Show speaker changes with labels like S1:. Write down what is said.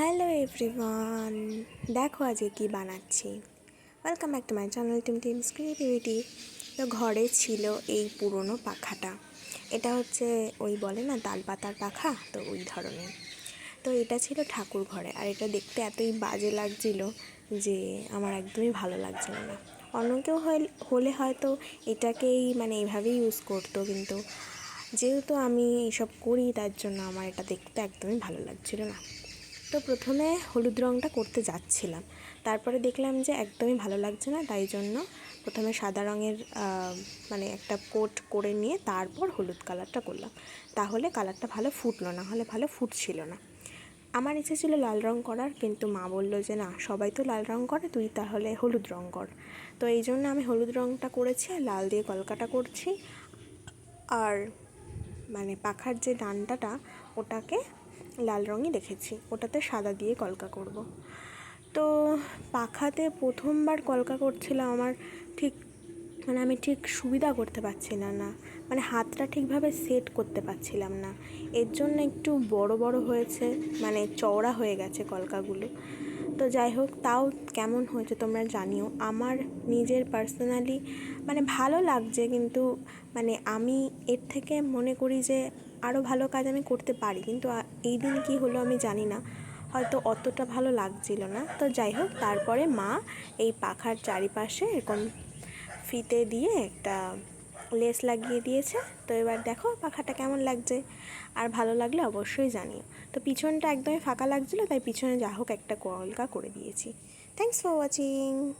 S1: Hello everyone, দেখো আজকে কী বানাচ্ছি। Welcome back to my channel team team's creativity তো ঘরে ছিল এই পুরনো পাখাটা। এটা হচ্ছে ওই বলে না, তাল পাতার পাখা? তো ওই ধরনের। তো এটা ছিল ঠাকুর ঘরে। আর এটা দেখতে এতই বাজে লাগছিল যে আমার একদমই ভালো লাগছিল না। অন্য কেউ হলে হয়তো এটাকেই মানে এইভাবেই ইউজ করতো, কিন্তু যেহেতু আমি এইসব করি, তার জন্য আমার এটা দেখতে একদমই ভালো লাগছিল না। তো প্রথমে হলুদ রঙটা করতে যাচ্ছিলাম। তারপরে দেখলাম যে একদমই ভালো লাগছে না, তাই জন্য প্রথমে সাদা রঙের মানে একটা কোট করে নিয়ে তারপর হলুদ কালারটা করলাম। তাহলে কালারটা ভালো ফুটলো না, হলে ভালো ফুটছিল না। আমার ইচ্ছে ছিল লাল রং করার, কিন্তু মা বলল যে না, সবাই তো লাল রং করে, তুই তাহলে হলুদ রং কর। তো এই জন্য আমি হলুদ রংটা করেছি আর লাল দিয়ে কলকাটা করছি। আর মানে পাখার যে ডান্ডাটা ওটাকে লাল রঙই রেখেছি ওটাতে সাদা দিয়ে কলকা করব। তো পাখাতে প্রথমবার কলকা করছিলাম আমার ঠিক মানে আমি ঠিক সুবিধা করতে পারছিলাম না। মানে হাতটা ঠিকভাবে সেট করতে পারছিলাম না। এর জন্য একটু বড় বড় হয়েছে মানে চওড়া হয়ে গেছে কলকাগুলো। তো যাই হোক, তাও কেমন হয়েছে তোমরা জানিও। আমার নিজের পার্সোনালি মানে ভালো লাগছে কিন্তু মানে আমি এর থেকে মনে করি যে আরও ভালো কাজ আমি করতে পারি। কিন্তু এই দিন কী হলো আমি জানি না। হয়তো অতটা ভালো লাগছিল না। তো যাই হোক, তারপরে মা এই পাখার চারিপাশে এরকম ফিতে দিয়ে একটা লেস লাগিয়ে দিয়েছে। তো এবার দেখো পাখাটা কেমন লাগছে। আর ভালো লাগলে অবশ্যই জানিও। তো পিছনটা একদমই ফাঁকা লাগছিল, তাই পিছনে যা হোক একটা কলকা করে দিয়েছি। Thanks for watching